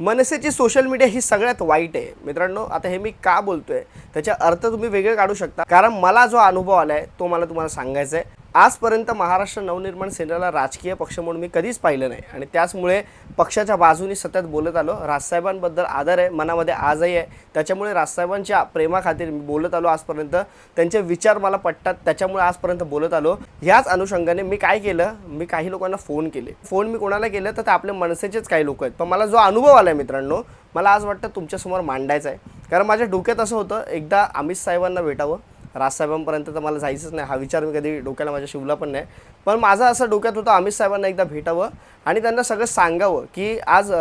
मनसेची social media ही सगळ्यात वाईट आहे. मित्रांनो आता हे मी का बोलतोय? त्याचा अर्थ तुम्ही वेगळे काढू शकता. कारण मला जो अनुभव आलाय तो मला तुम्हाला सांगायचा आहे आजपर्यंत महाराष्ट्र नवनिर्माण सेनेला राजकीय पक्ष म्हणून मी कधीच पाहिलं नाही. आणि त्याचमुळे पक्षाच्या बाजूनी सतत बोलत आलो. राजसाहेबांबद्दल आदर आहे मनामध्ये आजही आहे. त्याच्यामुळे राजसाहेबांच्या प्रेमाखातीर मी बोलत आलो आजपर्यंत. त्यांचे विचार मला पटतात त्याच्यामुळे आजपर्यंत बोलत आलो. ह्याच अनुषंगाने मी काय केलं मी काही लोकांना फोन केले. फोन मी कोणाला केलं तर ते आपले मनसेचेच काही लोक आहेत. पण मला जो अनुभव आला आहे मित्रांनो मला आज वाटतं तुमच्यासमोर मांडायचं आहे. कारण माझ्या डोक्यात असं होतं एकदा अमित साहेबांना भेटावं राजसाहेबांपर्यंत तर मला जायचंच नाही. हा विचार मी कधी डोक्याला माझ्या शिवला पण नाही. पण माझा असं डोक्यात होतं अमित साहेबांना एकदा भेटावं आणि त्यांना सगळं सांगावं की आज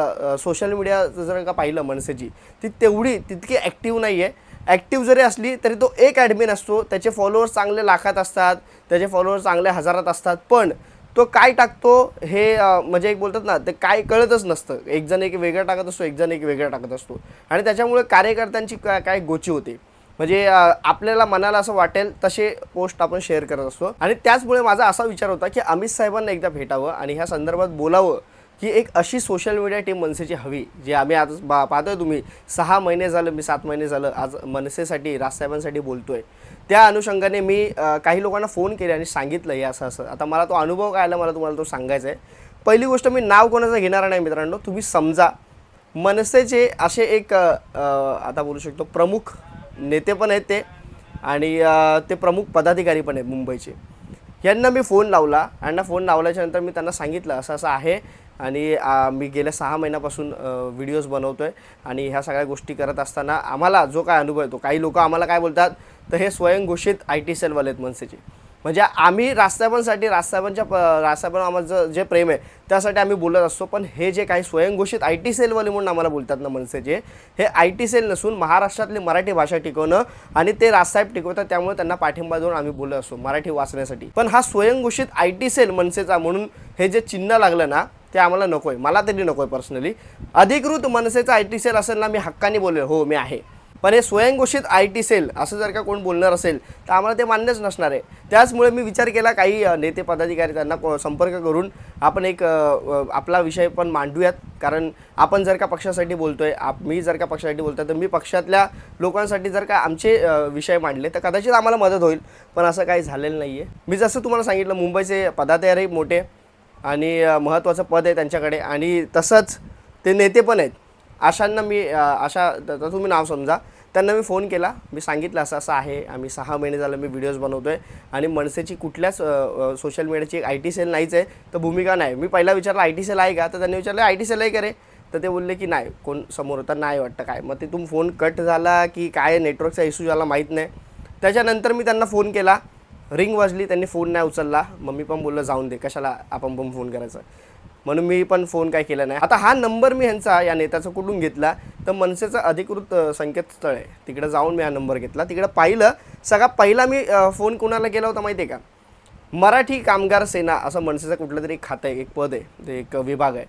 सोशल मीडिया जर का पाहिलं मनसेची ती तेवढी तितकी ॲक्टिव्ह नाही आहे ॲक्टिव्ह जरी असली तरी तो एक ॲडमिन असतो. त्याचे फॉलोअर्स चांगले लाखात असतात त्याचे फॉलोअर्स चांगले हजारात असतात. पण तो काय टाकतो हे म्हणजे एक बोलतात ना ते काय कळतच नसतं. एकजण एक वेगळं टाकत असतो एकजण एक वेगळं टाकत असतो. आणि त्याच्यामुळे कार्यकर्त्यांची काय काय गोची होते. म्हणजे आपल्याला मनाला असं वाटेल तसे पोस्ट आपण शेअर करत असतो. आणि त्याचमुळे माझा असा विचार होता की अमित साहेबांना एकदा भेटावं आणि ह्या संदर्भात बोलावं की एक अशी सोशल मीडिया टीम मनसेची हवी जी आम्ही आज बा पाहतोय तुम्ही. सहा महिने झालं मी सात महिने झालं आज मनसेसाठी राजसाहेबांसाठी बोलतोय. त्या अनुषंगाने मी काही लोकांना फोन केले आणि सांगितलं हे असं असं. आता मला तो अनुभव काय आला मला तुम्हाला तो सांगायचा आहे. पहिली गोष्ट मी नाव कोणाचं घेणार नाही मित्रांनो? तुम्ही समजा. मनसेचे असे एक आता बोलू शकतो प्रमुख नेते पण आहेत ते. आणि ते प्रमुख पदाधिकारी पण आहेत मुंबईचे. यांना मी फोन लावला. यांना फोन लावल्याच्यानंतर मी त्यांना सांगितलं असं असं आहे. आणि मी गेल्या सहा महिन्यापासून व्हिडिओज बनवतो आहे आणि ह्या सगळ्या गोष्टी करत असताना आम्हाला जो काय अनुभव येतो काही लोक आम्हाला काय बोलतात तर हे स्वयंघोषित आय टी सेलवाले आहेत मनसेचे. म्हणजे आम्ही राजसाहेबांसाठी राजसाहेबांच्या प राजसाहेबांना आम्हाला जे प्रेम आहे त्यासाठी आम्ही बोलत असतो. पण हे जे काही स्वयंघोषित आय टी सेलवाले म्हणून आम्हाला बोलतात ना मनसेचे हे आय टी सेल नसून महाराष्ट्रातली मराठी भाषा टिकवणं आणि ते राजसाहेब टिकवतात त्यामुळे त्यांना पाठिंबा देऊन आम्ही बोलत असतो मराठी वाचण्यासाठी. पण हा स्वयंघोषित आय टी सेल मनसेचा म्हणून हे जे चिन्ह लागलं ना ते आम्हाला नको आहे मला तरी नको आहे पर्सनली अधिकृत मनसेचा आय टी सेल असेल ना मी हक्काने बोलेल हो मी आहे. पण हे स्वयंघोषित आय टी सेल असं जर का कोण बोलणार असेल तर आम्हाला ते मान्यच नसणार आहे. त्याचमुळे मी विचार केला काही नेते पदाधिकारी त्यांना संपर्क करून आपण एक आपला विषय पण मांडूयात. कारण आपण जर का पक्षासाठी बोलतो आहे आप मी जर का पक्षासाठी बोलतो आहे तर मी पक्षातल्या लोकांसाठी जर का आमचे विषय मांडले तर कदाचित आम्हाला मदत होईल. पण असं काही झालेलं नाही आहे मी जसं तुम्हाला सांगितलं मुंबईचे पदाधिकारी मोठे आणि महत्त्वाचं पद आहे त्यांच्याकडे आणि तसंच ते नेते पण आहेत. आशांना मी अशा आशा तुम्ही नाव समजा. त्यांना मी फोन केला. मी सांगितलं असं असं आहे. आम्ही सहा महिने झालं मी व्हिडिओज बनवतो आहे आणि मनसेची कुठल्याच सोशल मीडियाची एक आय टी सेल नाहीच आहे. तर भूमिका नाही. मी पहिला विचारलं आय टी सेल आहे का? तर त्यांनी विचारलं आय टी सेल आहे का रे? तर ते बोलले की नाही. कोण समोर होता नाही वाटतं काय. मग ते तुम फोन कट झाला की काय नेटवर्कचा इश्यू झाला माहीत नाही. त्याच्यानंतर मी त्यांना फोन केला. रिंग वाजली त्यांनी फोन नाही उचलला. मम्मी पण बोललं जाऊन दे. कशाला आपण पण फोन करायचा? म्हणून मी पण फोन काय केला नाही. आता हा नंबर मी ह्यांचा या नेत्याचा कुठून घेतला तर मनसेचं अधिकृत संकेतस्थळ आहे. तिकडं जाऊन मी हा नंबर घेतला. तिकडं पाहिलं सगळा पहिला मी फोन कुणाला केला होता माहिती आहे का? मराठी कामगार सेना असं मनसेचं कुठलं तरी खातं आहे एक पद आहे ते एक विभाग आहे.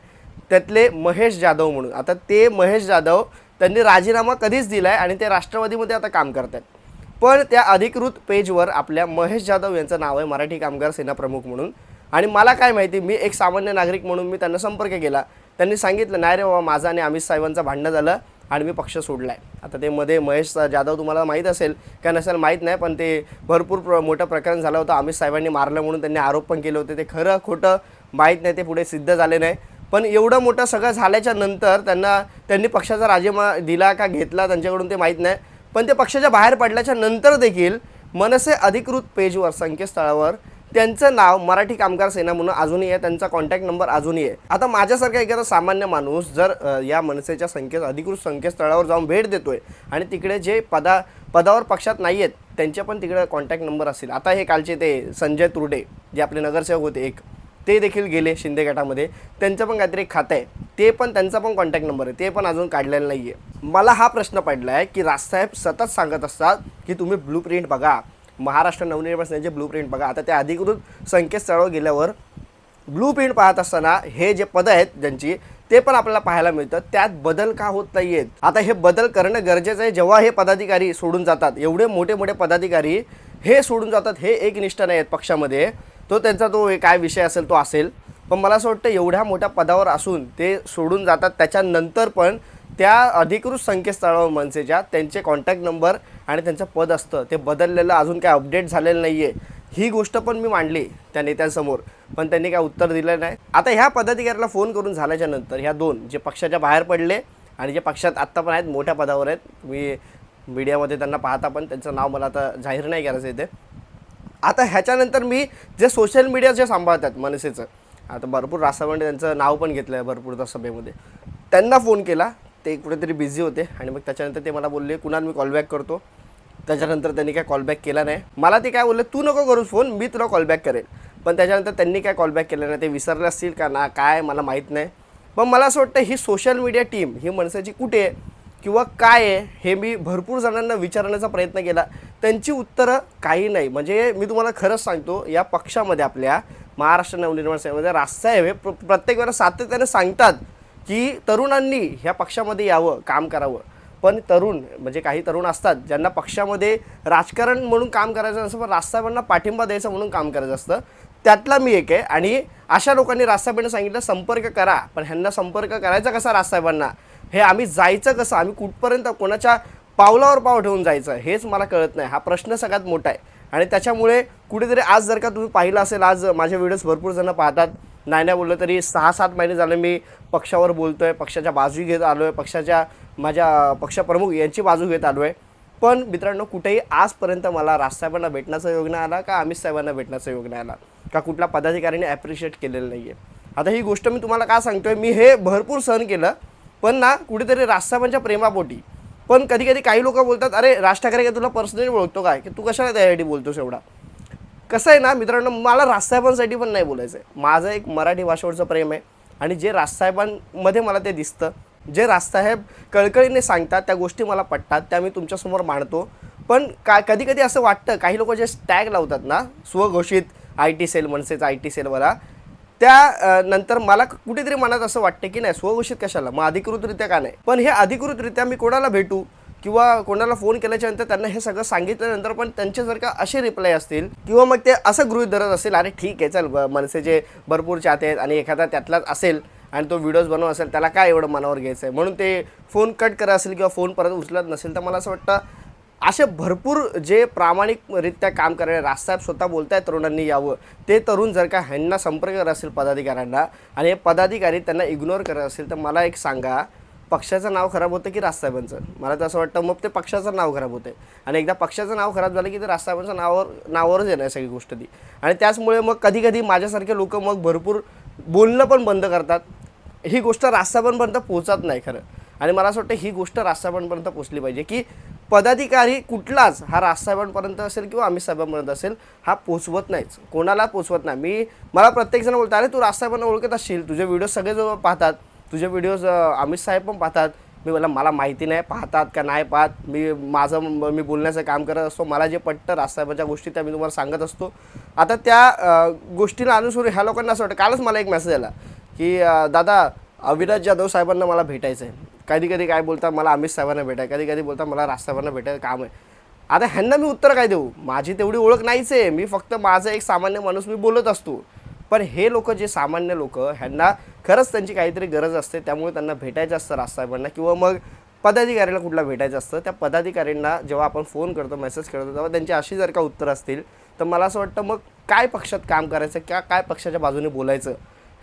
त्यातले महेश जाधव म्हणून. आता ते महेश जाधव त्यांनी राजीनामा कधीच दिला आहे आणि ते राष्ट्रवादीमध्ये आता काम करत आहेत पण त्या अधिकृत पेजवर आपल्या महेश जाधव यांचं नाव आहे मराठी कामगार सेना प्रमुख म्हणून. आणि मला काय माहिती मी एक सामान्य नागरिक म्हणून मी त्यांना संपर्क केला. त्यांनी सांगितलं नाही रे बाबा माझा आणि अमित साहेबांचं भांडणं झालं आणि मी पक्ष सोडला आहे आता ते मध्ये महेश जाधव तुम्हाला माहीत असेल का नसेल माहीत नाही पण ते भरपूर प्र मोठं प्रकरण झालं होतं. अमित साहेबांनी मारलं म्हणून त्यांनी आरोप पण केले होते. ते खरं खोटं माहीत नाही ते पुढे सिद्ध झाले नाही. पण एवढं मोठं सगळं झाल्याच्यानंतर त्यांना त्यांनी पक्षाचा राजीनामा दिला का घेतला त्यांच्याकडून ते माहीत नाही. पण ते पक्षाच्या बाहेर पडल्याच्या नंतर देखील मनसे अधिकृत पेजवर संकेतस्थळावर त्यांचं नाव मराठी कामगार सेना म्हणून अजूनही आहे त्यांचा कॉन्टॅक्ट नंबर अजूनही आहे. आता माझ्यासारखा एखादा सामान्य माणूस जर या मनसेच्या संकेत अधिकृत संकेतस्थळावर जाऊन भेट देतोय आणि तिकडे जे पदा पदावर पक्षात नाही आहेत त्यांचे पण तिकडे कॉन्टॅक्ट नंबर असतील आता हे कालचे ते संजय तुरडे जे आपले नगरसेवक होते एक ते देखील गेले शिंदे गटामध्ये. त्यांचं पण काहीतरी खातं आहे. ते पण त्यांचा पण कॉन्टॅक्ट नंबर आहे. ते पण अजून काढलेलं नाही आहे मला हा प्रश्न पडला आहे की राजसाहेब सतत सांगत असतात की तुम्ही ब्लू प्रिंट बघा. महाराष्ट्र नवनिर्माण सेनेचे ब्लू प्रिंट बघा आता त्या अधिकृत संकेतस्थळावर गेल्यावर ब्लू प्रिंट पाहत असताना हे जे पदं आहेत ज्यांची ते पण आपल्याला पाहायला मिळतं. त्यात बदल का होत नाही आहेत आता हे बदल करणं गरजेचं आहे. जेव्हा हे पदाधिकारी सोडून जातात एवढे मोठे मोठे पदाधिकारी हे सोडून जातात हे एक निष्ठ नाही आहेत पक्षामध्ये. तो त्यांचा तो काय विषय असेल तो असेल. पण मला असं वाटतं एवढ्या मोठ्या पदावर असून ते सोडून जातात. त्याच्यानंतर पण त्या अधिकृत संकेतस्थळावर मनसेच्या त्यांचे कॉन्टॅक्ट नंबर आणि त्यांचं पद असतं ते बदललेलं अजून काय अपडेट झालेलं नाही आहे ही गोष्ट पण मी मांडली त्या नेत्यांसमोर पण त्यांनी काय उत्तर दिलं नाही. आता ह्या पदाधिकाऱ्याला फोन करून झाल्याच्यानंतर ह्या दोन जे पक्षाच्या बाहेर पडले आणि जे पक्षात आत्ता पण आहेत मोठ्या पदावर आहेत मी मीडियामध्ये त्यांना पाहता पण त्यांचं नाव मला आता जाहीर नाही करायचं इथे. आता ह्याच्यानंतर मी जे सोशल मीडिया जे सांभाळतात मनसेचं आता भरपूर रासावंडे त्यांचं नाव पण घेतलं आहे भरपूर त्या सभेमध्ये. त्यांना फोन केला ते कुठेतरी बिझी होते आणि मग त्याच्यानंतर ते मला बोलले कुणाल मी कॉलबॅक करतो. त्याच्यानंतर त्यांनी काय कॉलबॅक केला नाही. मला ते काय बोलले तू नको करूस फोन मी तुला कॉलबॅक करेल. पण त्याच्यानंतर त्यांनी काय कॉलबॅक केलं नाही ते विसरले असतील का? ना काय? मला माहीत नाही. पण मला असं वाटतं ही सोशल मीडिया टीम ही माणसाची कुठे आहे किंवा काय आहे हे मी भरपूर जणांना विचारण्याचा प्रयत्न केला. त्यांची उत्तरं काही नाही. म्हणजे मी तुम्हाला खरंच सांगतो या पक्षामध्ये आपल्या महाराष्ट्र नवनिर्माण सेनेमध्ये रास्ता आहे प्र प्रत्येक वेळेला सातत्याने सांगतात की तरुणांनी ह्या पक्षामध्ये यावं काम करावं. पण तरुण म्हणजे काही तरुण असतात ज्यांना पक्षामध्ये राजकारण म्हणून काम करायचं नसतं पण राजसाहेबांना पाठिंबा द्यायचा म्हणून काम करायचं असतं. त्यातला मी एक आहे. आणि अशा लोकांनी राजसाहेबांना सांगितलं संपर्क करा. पण ह्यांना संपर्क करायचा कसा राजसाहेबांना? हे आम्ही जायचं कसं? आम्ही कुठपर्यंत कोणाच्या पावलावर पाव ठेवून जायचं? हेच मला कळत नाही. हा प्रश्न सगळ्यात मोठा आहे. आणि त्याच्यामुळे कुठेतरी आज जर का तुम्ही पाहिलं असेल आज माझे व्हिडिओज भरपूर जण पाहतात. नाही नाही बोललं तरी सहा सात महिने झाले मी पक्षावर बोलतो आहे पक्षाच्या बाजू घेत आलो आहे पक्षाच्या माझ्या पक्षप्रमुख यांची बाजू घेत आलो आहे पण मित्रांनो कुठेही आजपर्यंत मला राजसाहेबांना भेटण्याचा योग नाही आला का अमित साहेबांना भेटण्याचा योग नाही आला? का कुठल्या पदाधिकाऱ्याने ॲप्रिशिएट केलेलं नाही आहे आता ही गोष्ट मी तुम्हाला का सांगतोय? मी हे भरपूर सहन केलं पण ना कुठेतरी राजसाहेबांच्या प्रेमापोटी. पण कधी कधी काही लोक बोलतात अरे राज ठाकरे काय तुला पर्सनली बोलतो काय? की तू कशाला त्यासाठी बोलतोस एवढा? कसं आहे ना मित्रांनो मला राजसाहेबांसाठी पण नाही बोलायचं आहे माझं एक मराठी भाषेवरचं प्रेम आहे आणि जे राजसाहेबांमध्ये मला ते दिसतं जे राजसाहेब कळकळीने सांगतात त्या गोष्टी मला पटतात त्या मी तुमच्यासमोर मांडतो. पण का कधी कधी असं वाटतं काही लोक जे स्टॅग लावतात ना स्वघोषित आय टी सेल मनसेचा आय टी सेलवाला त्या नंतर मला कुठेतरी मनात असं वाटतं की नाही स्वघोषित कशाला? मग अधिकृतरित्या का नाही? पण हे अधिकृतरित्या मी कोणाला भेटू? किंवा कोणाला फोन केल्याच्यानंतर त्यांना हे सगळं सांगितल्यानंतर पण त्यांचे जर का असे रिप्लाय असतील किंवा मग ते असं गृहीत धरत असेल अरे ठीक आहे चल मनसे मनसेचे भरपूर चाहते आहेत आणि एखादा त्यातलाच असेल आणि तो व्हिडिओज बनव असेल त्याला काय एवढं मनावर घ्यायचं आहे म्हणून ते फोन कट करत असेल किंवा फोन परत उचलत नसेल तर मला असं वाटतं असे भरपूर जे प्रामाणिकरित्या काम करणारे राजसाहेब स्वतः बोलत आहेत तरुणांनी यावं. ते तरुण जर का ह्यांना संपर्क करत असेल पदाधिकाऱ्यांना आणि हे पदाधिकारी त्यांना इग्नोर करत असेल तर मला एक सांगा पक्षाचं नाव खराब होतं की राजसाहेबांचं? मला तर असं वाटतं मग ते पक्षाचं नाव खराब होतं आणि एकदा पक्षाचं नाव खराब झालं की ते राजसाहेबांच्या नावावर नावावरच येणार सगळी गोष्ट ती. आणि त्याचमुळे मग कधी कधी माझ्यासारखे लोक मग भरपूर बोलणं पण बंद करतात. ही गोष्ट राजसाहेबांपर्यंत पोहोचत नाही खरं. आणि मला असं वाटतं ही गोष्ट राजसाहेबांपर्यंत पोचली पाहिजे की पदाधिकारी कुठलाच हा राजसाहेबांपर्यंत असेल किंवा अमित साहेबांपर्यंत असेल हा पोचवत नाहीच. कोणाला पोचवत नाही. मी मला प्रत्येकजण बोलतो अरे तू राजसाहेबांना ओळखत असशील. तुझे व्हिडिओ सगळे जो पाहतात. तुझे व्हिडिओज अमित साहेब पण पाहतात. मी मला मला माहिती नाही पाहतात का नाही पाहत? मी माझं मी बोलण्याचं काम करत असतो. मला जे पटतं राजसाहेबांच्या गोष्टी त्या मी तुम्हाला सांगत असतो. आता त्या गोष्टीला अनुसरून ह्या लोकांना असं वाटतं कालच मला एक मेसेज आला की दादा अविनाश जाधव साहेबांना मला भेटायचं आहे कधी कधी काय बोलतात मला अमित साहेबांना भेटाय कधी कधी बोलतात मला राजसाहेबांना भेटायचं काम आहे. आता ह्यांना मी उत्तर काय देऊ? माझी तेवढी ओळख नाहीच आहे. मी फक्त माझं एक सामान्य माणूस मी बोलत असतो. पण हे लोक जे सामान्य लोक ह्यांना खरंच त्यांची काहीतरी गरज असते त्यामुळे त्यांना भेटायचं असतं राजसाहेबांना किंवा मग पदाधिकाऱ्याला कुठला भेटायचं असतं त्या पदाधिकाऱ्यांना जेव्हा आपण फोन करतो मेसेज करतो तेव्हा त्यांची अशी जर का उत्तर असतील तर मला असं वाटतं मग काय पक्षात काम करायचं किंवा काय पक्षाच्या बाजूने बोलायचं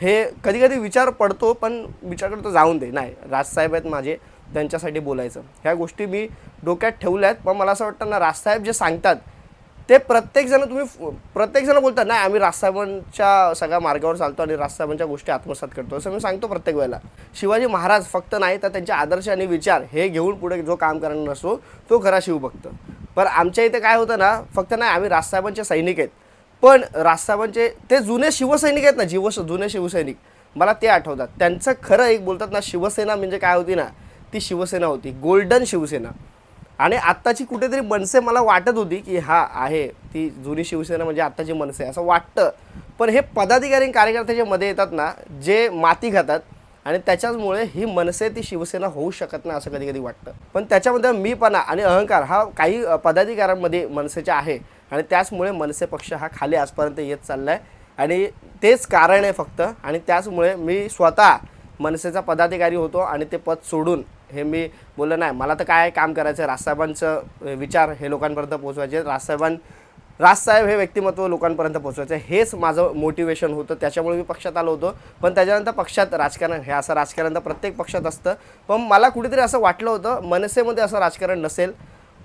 हे कधी कधी विचार पडतो पण विचार करतो जाऊन दे. नाही राजसाहेब आहेत माझे त्यांच्यासाठी बोलायचं. ह्या गोष्टी मी डोक्यात ठेवल्या आहेत पण मला असं वाटतं ना राजसाहेब जे सांगतात ते प्रत्येकजण तुम्ही प्रत्येकजण बोलतात नाही आम्ही राजसाहेबांच्या सगळ्या मार्गावर चालतो आणि राजसाहेबांच्या गोष्टी आत्मसात करतो. असं मी सांगतो प्रत्येक वेळेला. शिवाजी महाराज फक्त नाही तर त्यांचे आदर्श आणि विचार हे घेऊन पुढे जो काम करणार नसतो तो खरा शिवभक्त. पण आमच्या इथे काय होतं ना फक्त नाही आम्ही राजसाहेबांचे सैनिक आहेत. पण राजसाहेबांचे ते जुने शिवसैनिक आहेत ना जीव जुने शिवसैनिक. मला ते आठवतात. त्यांचं खरं एक बोलतात ना शिवसेना म्हणजे काय होती ना ती शिवसेना होती. गोल्डन शिवसेना. आणि आत्ताची कुठेतरी मनसे मला वाटत होती की हा आहे ती जुनी शिवसेना म्हणजे आत्ताची मनसे असं वाटतं. पण हे पदाधिकारी कार्यकर्त्याच्या मध्ये येतात ना जे माती घातात आणि त्याच्याचमुळे ही मनसे ती शिवसेना होऊ शकत नाही असं कधी कधी वाटतं. पण त्याच्यामध्ये मीपणा आणि अहंकार हा काही पदाधिकाऱ्यांमध्ये मनसेच्या आहे आणि त्याचमुळे मनसे पक्ष हा खाली आजपर्यंत येत चालला आहे आणि तेच कारण आहे फक्त आणि त्याचमुळे मी स्वतः मनसेचा पदाधिकारी होतो आणि ते पद सोडून हे मी बोललं नाही मला तर काय काम करायचं आहे राजसाहेबांचं विचार हे लोकांपर्यंत पोहोचवायचे. राजसाहेबां राजसाहेब हे व्यक्तिमत्व लोकांपर्यंत पोहोचवायचं. हेच माझं मोटिवेशन होतं. त्याच्यामुळे मी पक्षात आलो होतो. पण त्याच्यानंतर पक्षात राजकारण हे असं राजकारण तर प्रत्येक पक्षात असतं. पण मला कुठेतरी असं वाटलं होतं मनसेमध्ये असं राजकारण नसेल.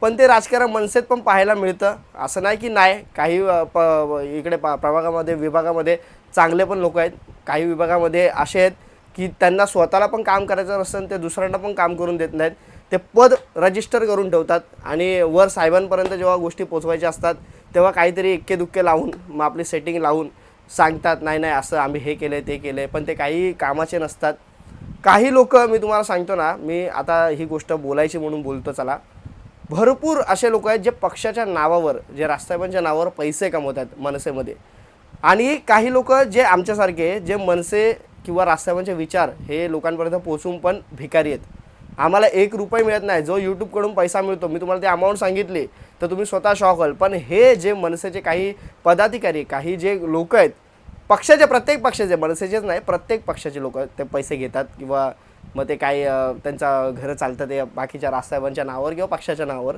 पण ते राजकारण मनसेत पण पाहायला मिळतं. असं नाही की नाही काही प इकडे प प्रभागामध्ये विभागामध्ये चांगले पण लोक आहेत. काही विभागामध्ये असे आहेत की त्यांना स्वतःला पण काम करायचं नसतं ते दुसऱ्यांना पण काम करून देत नाहीत. ते पद रजिस्टर करून ठेवतात आणि वर साहेबांपर्यंत जेव्हा गोष्टी पोचवायच्या असतात तेव्हा काहीतरी इक्के दुक्के लावून मग आपली सेटिंग लावून सांगतात नाही नाही असं आम्ही हे केलं ते केलं पण ते काही कामाचे नसतात. काही लोक मी तुम्हाला सांगतो ना मी आता ही गोष्ट बोलायची म्हणून बोलतो चला. भरपूर असे लोक आहेत जे पक्षाच्या नावावर जे राजसाहेबांच्या नावावर पैसे कमवतात मनसेमध्ये. आणि काही लोक जे आमच्यासारखे जे मनसे किंवा राजसाहेबांचे विचार हे लोकांपर्यंत पोचून पण भिकारी आहेत. आम्हाला एक रुपये मिळत नाही जो यूट्यूबकडून पैसा मिळतो. मी तुम्हाला ते अमाऊंट सांगितली तर तुम्ही स्वतः शॉक व्हाल. पण हे जे मनसेचे काही पदाधिकारी काही जे लोक आहेत पक्षाचे प्रत्येक पक्षाचे मनसेचेच नाही प्रत्येक पक्षाचे लोक ते पैसे घेतात किंवा मग ते काही त्यांचा घरं चालतं ते बाकीच्या राजसाहेबांच्या नावावर किंवा पक्षाच्या नावावर.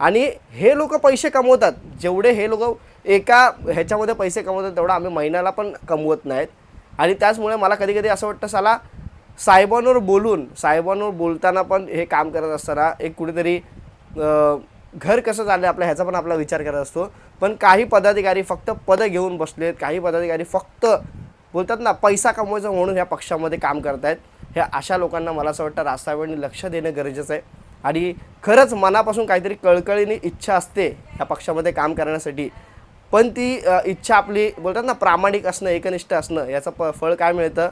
आणि हे लोक पैसे कमवतात. जेवढे हे लोक एका ह्याच्यामध्ये पैसे कमवतात तेवढं आम्ही महिन्याला पण कमवत नाहीत. आणि त्याचमुळे मला कधी कधी असं वाटतं साला साहेबांवर बोलून साहेबांवर बोलताना पण हे काम करत असताना एक कुठेतरी घर कसं चाललं आपल्या ह्याचा पण आपला विचार करत असतो. पण काही पदाधिकारी फक्त पदं घेऊन बसलेत काही पदाधिकारी फक्त बोलतात ना पैसा कमवायचा म्हणून ह्या पक्षामध्ये काम करत आहेत ह्या अशा लोकांना मला असं वाटतं रास्तावेळी लक्ष देणं गरजेचं आहे. आणि खरंच मनापासून काहीतरी कळकळीने इच्छा असते ह्या पक्षामध्ये काम करण्यासाठी. पण ती इच्छा आपली बोलतात ना प्रामाणिक असणं एकनिष्ठ असणं याचं प फळ काय मिळतं?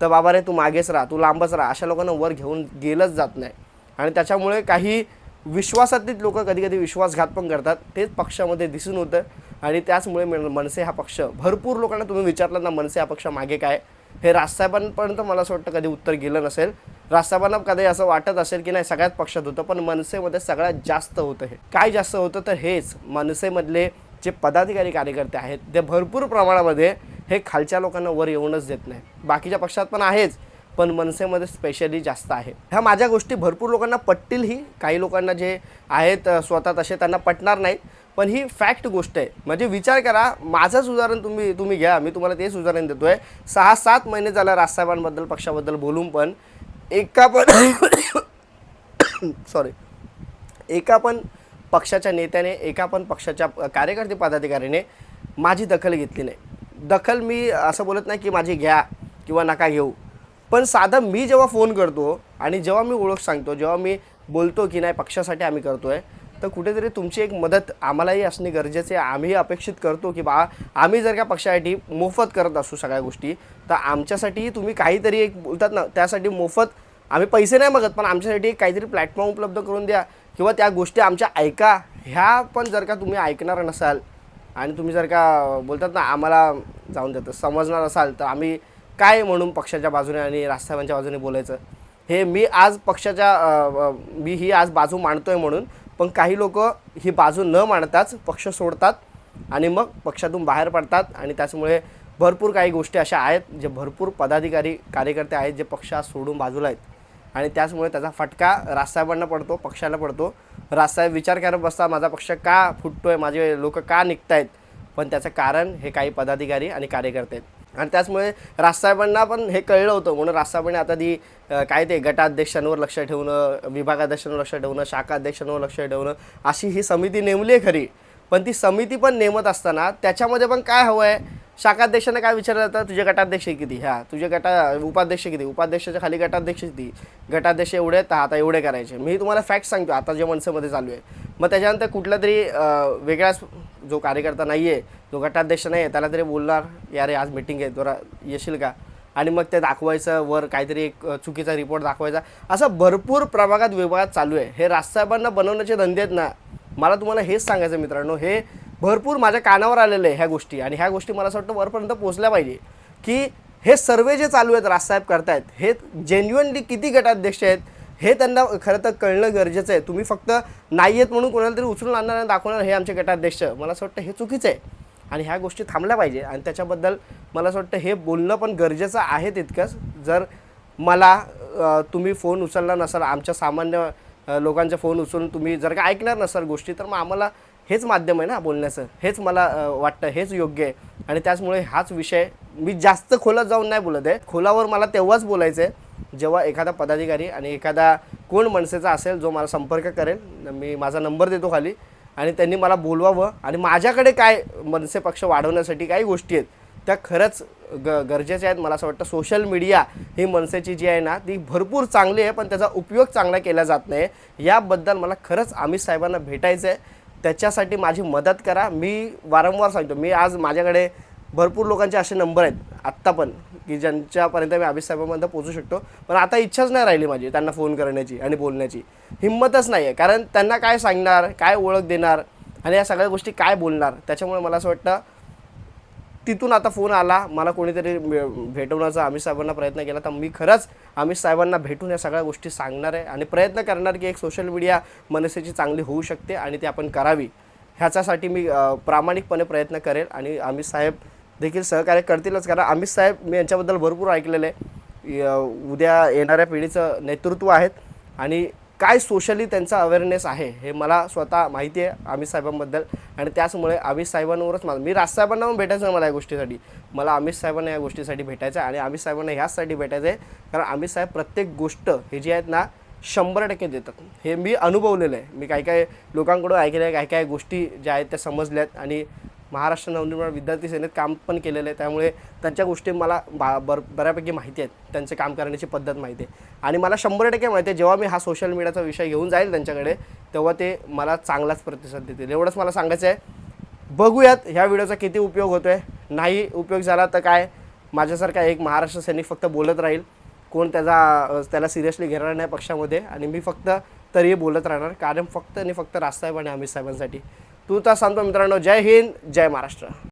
तर बाबा रे तू मागेच राहा तू लांबच राहा. अशा लोकांना वर घेऊन गेलंच जात नाही. आणि त्याच्यामुळे काही विश्वासातीत लोक कधी कधी विश्वासघात पण करतात. तेच पक्षामध्ये दिसून होतं. आणि त्याचमुळे मनसे हा पक्ष. भरपूर लोकांना तुम्ही विचारलं ना मनसे हा पक्ष मागे काय? हे राजसाहेबांपर्यंत मला असं वाटतं कधी उत्तर गेलं नसेल. राजसाहेबांना कधी असं वाटत असेल की नाही सगळ्यात पक्षात होतं पण मनसेमध्ये सगळ्यात जास्त होतं हे. काय जास्त होतं तर हेच. मनसेमधले जे पदाधिकारी कार्यकर्ते आहेत ते भरपूर प्रमाणामध्ये हे खालच्या लोकांना वर येऊनच देत नाही बाकीच्या पक्षात पण आहेच पण मनसेमध्ये स्पेशली जास्त आहे. ह्या माझ्या गोष्टी भरपूर लोकांना पटतील ही. काही लोकांना जे आहेत स्वतः तसे त्यांना पटणार नाहीत. पण ही फॅक्ट गोष्ट आहे. म्हणजे विचार करा माझंच उदाहरण तुम्ही तुम्ही घ्या. मी तुम्हाला तेच उदाहरण आहे सहा सात महिने झालं राजसाहेबांबद्दल पक्षाबद्दल बोलून पण एका पण सॉरी एका पण पक्षाच्या नेत्याने एका पण पक्षाच्या कार्यकर्ते पदाधिकाऱ्याने माझी दखल घेतली नाही. दखल मी असं बोलत नाही की माझी घ्या किंवा नका घेऊ. पण साधं मी जेव्हा फोन करतो आणि जेव्हा मी ओळख सांगतो जेव्हा मी बोलतो की नाही पक्षासाठी आम्ही करतो आहे तर कुठेतरी तुमची एक मदत आम्हालाही असणे गरजेचे आहे. आम्ही अपेक्षित करतो की बा आम्ही जर का पक्षासाठी मोफत करत असू सगळ्या गोष्टी तर आमच्यासाठी तुम्ही काहीतरी एक बोलतात ना त्यासाठी मोफत आम्ही पैसे नाही मागत पण आमच्यासाठी काहीतरी प्लॅटफॉर्म उपलब्ध करून द्या. किंवा त्या गोष्टी आमच्या ऐका. ह्या पण जर का तुम्ही ऐकणार नसाल आणि तुम्ही जर का बोलतात ना आम्हाला जाऊन देतं समजणार असाल तर आम्ही काय म्हणून पक्षाच्या बाजूने आणि राजसाहेबांच्या बाजूने बोलायचं? हे मी आज पक्षाच्या मी ही आज बाजू मांडतो आहे म्हणून पण काही लोक ही बाजू न मांडताच पक्ष सोडतात आणि मग पक्षातून बाहेर पडतात आणि त्याच्यामुळे भरपूर काही गोष्टी अशा आहेत जे भरपूर पदाधिकारी कार्यकर्ते आहेत जे पक्ष आज सोडून बाजूला आहेत. आणि त्याचमुळे त्याचा फटका राजसाहेबांना पडतो पक्षाला पडतो. राजसाहेब विचार करत बसता माझा पक्ष का फुटतोय? माझे लोक का निघतायत? पण त्याचं कारण हे काही पदाधिकारी आणि कार्यकर्ते आहेत. आणि त्याचमुळे राजसाहेबांना पण हे कळलं होतं. म्हणून राजसाहेबांनी आता ती काय ते गटाध्यक्षांवर लक्ष ठेवणं विभागाध्यक्षांवर लक्ष ठेवणं शाखाध्यक्षांवर लक्ष ठेवणं अशी ही समिती नेमली आहे खरी. पण ती समिती पण नेमत असताना त्याच्यामध्ये पण काय हवं आहे शाखाध्यक्षांना काय विचारलं जातं? तुझे गटाध्यक्ष किती? ह्या तुझे गटा उपाध्यक्ष किती? उपाध्यक्षाच्या खाली गटाध्यक्ष किती? गटाध्यक्ष एवढे तर आता एवढे करायचे. मी तुम्हाला फॅक्ट सांगतो आता जे मनसेमध्ये चालू आहे. मग त्याच्यानंतर कुठला तरी वेगळाच जो कार्यकर्ता नाही आहे जो गटाध्यक्ष नाही आहे त्याला तरी बोलणार यारे आज मिटिंग आहे जरा येशील का? आणि मग ते दाखवायचं वर काहीतरी एक चुकीचा रिपोर्ट दाखवायचा. असं भरपूर प्रभागात विभागात चालू आहे. हे राजसाहेबांना बनवण्याचे धंदे आहेत ना मला तुम्हाला हेच सांगायचं मित्रांनो. हे भरपूर माझ्या कानावर आलेले आहे ह्या गोष्टी. आणि ह्या गोष्टी मला असं वाटतं वरपर्यंत पोचल्या पाहिजे. की हे सर्वे जे चालू आहेत राजसाहेब करतायत हे जेन्युअनली किती गटाध्यक्ष आहेत हे त्यांना खरं तर कळणं गरजेचं आहे. तुम्ही फक्त नाही आहेत म्हणून कोणाला तरी उचलून आणणार आणि दाखवणार हे आमचे गटाध्यक्ष. मला असं वाटतं हे चुकीचं आहे. आणि ह्या गोष्टी थांबल्या पाहिजे. आणि त्याच्याबद्दल मला असं वाटतं हे बोलणं पण गरजेचं आहे तितकंच. जर मला तुम्ही फोन उचलला नसाल आमच्या सामान्य लोकांचा फोन उचलून तुम्ही जर का ऐकणार नसाल गोष्टी तर मग आम्हाला हेच माध्यम आहे ना बोलण्याचं. हेच मला वाटतं हेच योग्य आहे. आणि त्याचमुळे हाच विषय मी जास्त खोलात जाऊन नाही बोलत आहे. खोलावर मला तेव्हाच बोलायचं आहे जेव्हा एखादा पदाधिकारी आणि एखादा कोण मनसेचा असेल जो मला संपर्क करेल मी माझा नंबर देतो खाली आणि त्यांनी मला बोलवावं आणि माझ्याकडे काय मनसे पक्ष वाढवण्यासाठी काही गोष्टी आहेत त्या खरंच ग गरजेच्या आहेत. मला असं वाटतं सोशल मीडिया ही मनसेची जी आहे ना ती भरपूर चांगली आहे पण त्याचा उपयोग चांगला केला जात नाही. याबद्दल मला खरंच अमित साहेबांना भेटायचं आहे त्याच्यासाठी माझी मदत करा. मी वारंवार सांगतो मी आज माझ्याकडे भरपूर लोकांचे असे नंबर आहेत. आत्ता पण की ज्यांच्यापर्यंत मी अमित साहेबांपर्यंत पोचू शकतो. पण आता इच्छाच नाही राहिली माझी त्यांना फोन करण्याची आणि बोलण्याची. हिंमतच नाही आहे कारण त्यांना काय सांगणार काय ओळख देणार आणि या सगळ्या गोष्टी काय बोलणार त्याच्यामुळे मला असं वाटतं तिथून आता फोन आला मला कोणीतरी भेटवण्याचा अमित साहेबांना प्रयत्न केला तर मी खरंच अमित साहेबांना भेटून या सगळ्या गोष्टी सांगणार आहे आणि प्रयत्न करणार की एक सोशल मीडिया मनसेची चांगली होऊ शकते आणि ती आपण करावी. ह्याच्यासाठी मी प्रामाणिकपणे प्रयत्न करेल आणि अमित साहेब देखील सहकार्य करतीलच. कारण अमित साहेब मी यांच्याबद्दल भरपूर ऐकलेलं आहे. उद्या येणाऱ्या पिढीचं नेतृत्व आहेत आणि काय सोशली त्यांचा अवेअरनेस आहे हे मला स्वतः माहिती आहे अमित साहेबांबद्दल. आणि त्याचमुळे अमित साहेबांवरच माझं मी राजसाहेबांना पण भेटायचं मला या गोष्टीसाठी. मला अमित साहेबांना या गोष्टीसाठी भेटायचं आहे आणि अमित साहेबांना ह्याचसाठी भेटायचं आहे. कारण अमित साहेब प्रत्येक गोष्ट हे जी आहेत ना शंभर टक्के देतात. हे मी अनुभवलेलं आहे. मी काही काही लोकांकडून ऐकलं आहे काही काही गोष्टी ज्या आहेत त्या समजल्यात आणि महाराष्ट्र नवनिर्माण विद्यार्थी सेनेत काम पण केलेलं आहे. त्यामुळे त्यांच्या गोष्टी मला बा बर बऱ्यापैकी माहिती आहेत. त्यांचे काम करण्याची पद्धत माहिती आहे. आणि मला शंभर टक्के माहिती आहे जेव्हा मी हा सोशल मीडियाचा विषय घेऊन जाईल त्यांच्याकडे तेव्हा ते मला चांगलाच प्रतिसाद देतील. एवढंच मला सांगायचं आहे. बघूयात ह्या व्हिडिओचा किती उपयोग होतो आहे नाही उपयोग झाला तर काय? माझ्यासारखा एक महाराष्ट्र सैनिक फक्त बोलत राहील. कोण त्याचा त्याला सिरियसली घेणार नाही पक्षामध्ये. आणि मी फक्त तरीही बोलत राहणार. कारण फक्त आणि फक्त राजसाहेब आणि अमित साहेबांसाठी. तू तर सांगतो मित्रांनो जय हिंद जय महाराष्ट्र.